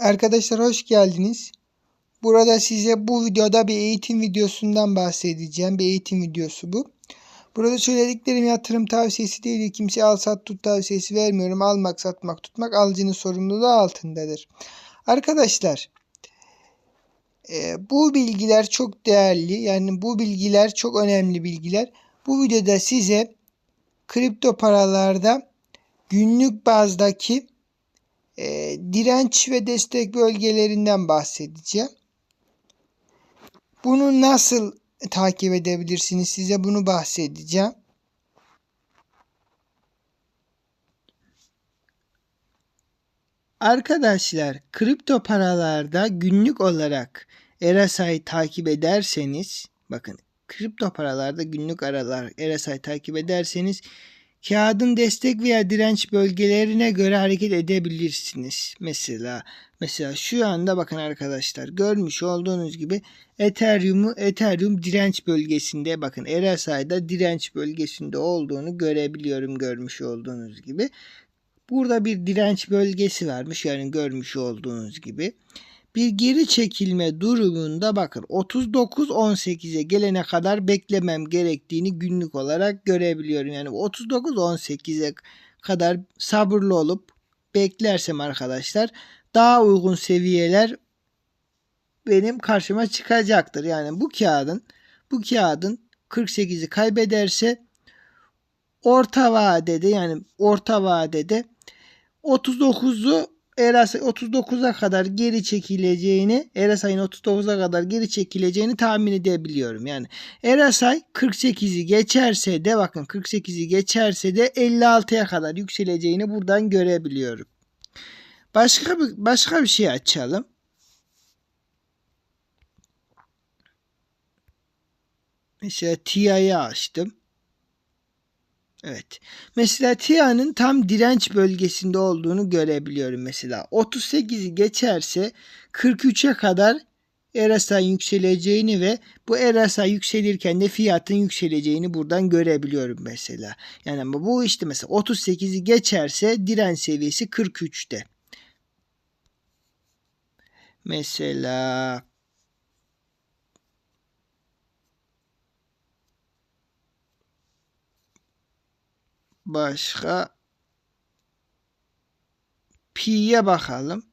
Arkadaşlar hoş geldiniz. Burada size bu videoda bir eğitim videosundan bahsedeceğim. Bir eğitim videosu bu. Burada söylediklerim yatırım tavsiyesi değil. Kimseye al sat tut tavsiyesi vermiyorum. Almak satmak tutmak alıcının sorumluluğu altındadır. Arkadaşlar e, bu bilgiler çok değerli. Yani bu bilgiler çok önemli bilgiler. Bu videoda size kripto paralarda günlük bazdaki e, direnç ve destek bölgelerinden bahsedeceğim. Bunu nasıl takip edebilirsiniz size bunu bahsedeceğim. Arkadaşlar kripto paralarda günlük olarak RSI takip ederseniz bakın kripto paralarda günlük aralar RSI takip ederseniz kağıdın destek veya direnç bölgelerine göre hareket edebilirsiniz. Mesela mesela şu anda bakın arkadaşlar görmüş olduğunuz gibi Ethereum'u Ethereum direnç bölgesinde bakın RSI'da direnç bölgesinde olduğunu görebiliyorum görmüş olduğunuz gibi. Burada bir direnç bölgesi varmış yani görmüş olduğunuz gibi. Bir geri çekilme durumunda bakın 39-18'e gelene kadar beklemem gerektiğini günlük olarak görebiliyorum. Yani 39-18'e kadar sabırlı olup beklersem arkadaşlar daha uygun seviyeler benim karşıma çıkacaktır. Yani bu kağıdın bu kağıdın 48'i kaybederse orta vadede yani orta vadede 39'u RSI 39'a kadar geri çekileceğini, RSI'nin 39'a kadar geri çekileceğini tahmin edebiliyorum. Yani RSI 48'i geçerse de bakın 48'i geçerse de 56'ya kadar yükseleceğini buradan görebiliyorum. Başka bir başka bir şey açalım. Mesela TI'yi açtım. Evet. Mesela TIA'nın tam direnç bölgesinde olduğunu görebiliyorum mesela. 38'i geçerse 43'e kadar RSI yükseleceğini ve bu RSI yükselirken de fiyatın yükseleceğini buradan görebiliyorum mesela. Yani ama bu işte mesela 38'i geçerse direnç seviyesi 43'te. Mesela Başka pi'ye bakalım.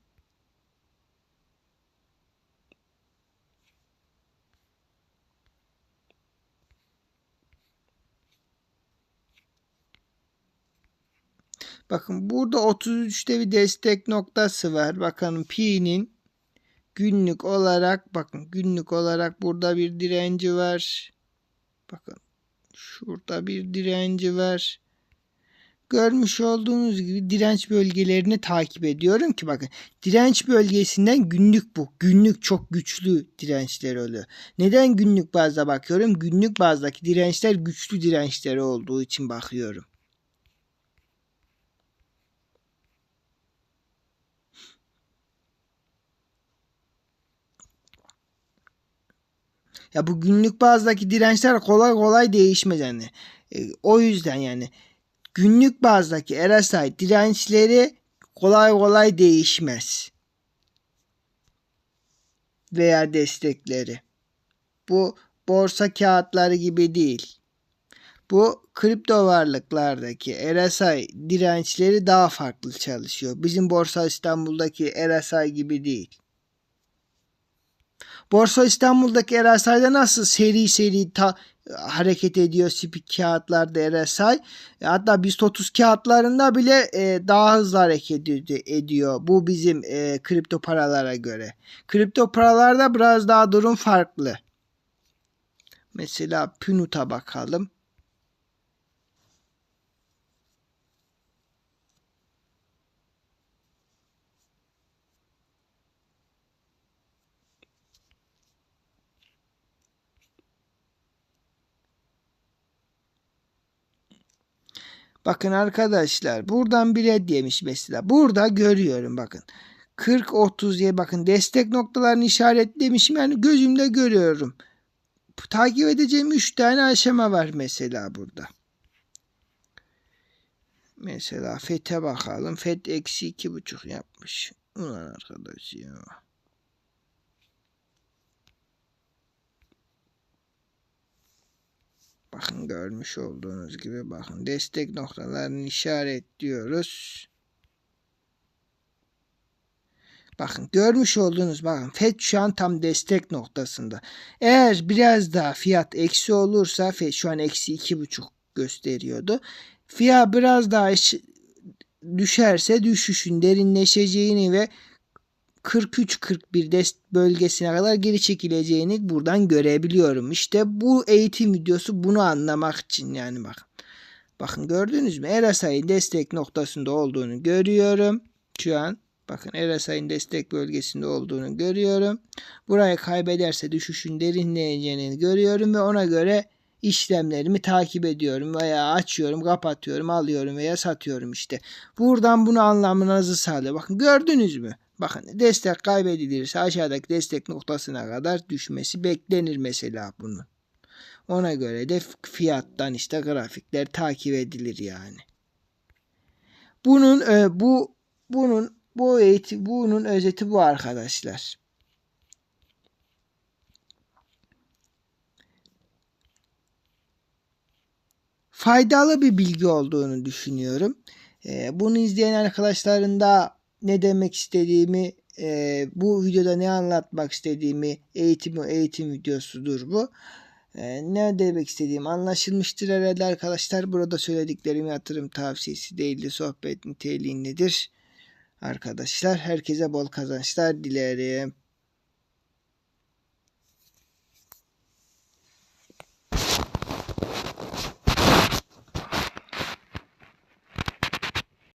Bakın burada 33'te bir destek noktası var. Bakın pi'nin günlük olarak bakın günlük olarak burada bir direnci var. Bakın şurada bir direnci var. Görmüş olduğunuz gibi direnç bölgelerini takip ediyorum ki bakın direnç bölgesinden günlük bu. Günlük çok güçlü dirençler oluyor. Neden günlük bazda bakıyorum? Günlük bazdaki dirençler güçlü dirençleri olduğu için bakıyorum. Ya bu günlük bazdaki dirençler kolay kolay değişmez yani. E, o yüzden yani günlük bazdaki RSI dirençleri kolay kolay değişmez. Veya destekleri. Bu borsa kağıtları gibi değil. Bu kripto varlıklardaki RSI dirençleri daha farklı çalışıyor. Bizim Borsa İstanbul'daki RSI gibi değil. Borsa İstanbul'daki RSI'de nasıl seri seri ta, hareket ediyor spik kağıtlarda RSI. Hatta BIST 30 kağıtlarında bile e, daha hızlı hareket ediyor. Bu bizim e, kripto paralara göre. Kripto paralarda biraz daha durum farklı. Mesela Punut'a bakalım. Bakın arkadaşlar buradan bile demiş mesela. Burada görüyorum bakın. 40 30 diye bakın destek noktalarını işaretlemişim. Yani gözümde görüyorum. Takip edeceğim 3 tane aşama var mesela burada. Mesela FET'e bakalım. FET eksi 2,5 yapmış. Ulan arkadaş ya. Bakın görmüş olduğunuz gibi bakın destek noktalarını işaretliyoruz. Bakın görmüş olduğunuz bakın FED şu an tam destek noktasında. Eğer biraz daha fiyat eksi olursa FED şu an eksi iki buçuk gösteriyordu. Fiyat biraz daha düşerse düşüşün derinleşeceğini ve 43-41 dest bölgesine kadar geri çekileceğini buradan görebiliyorum. İşte bu eğitim videosu bunu anlamak için yani bakın. Bakın gördünüz mü? RSI'nin destek noktasında olduğunu görüyorum. Şu an bakın RSI'nin destek bölgesinde olduğunu görüyorum. Burayı kaybederse düşüşün derinleyeceğini görüyorum ve ona göre işlemlerimi takip ediyorum veya açıyorum, kapatıyorum, alıyorum veya satıyorum işte. Buradan bunu anlamanızı sağlıyor. Bakın gördünüz mü? Bakın destek kaybedilirse aşağıdaki destek noktasına kadar düşmesi beklenir mesela bunun. Ona göre de fiyattan işte grafikler takip edilir yani. Bunun e, bu bunun bu eğitim bunun özeti bu arkadaşlar. Faydalı bir bilgi olduğunu düşünüyorum. E, bunu izleyen arkadaşların da ne demek istediğimi, e, bu videoda ne anlatmak istediğimi, eğitim eğitim videosudur bu. E, ne demek istediğim anlaşılmıştır herhalde arkadaşlar. Burada söylediklerim yatırım tavsiyesi değildir, sohbet niteliğindedir. Arkadaşlar herkese bol kazançlar dilerim.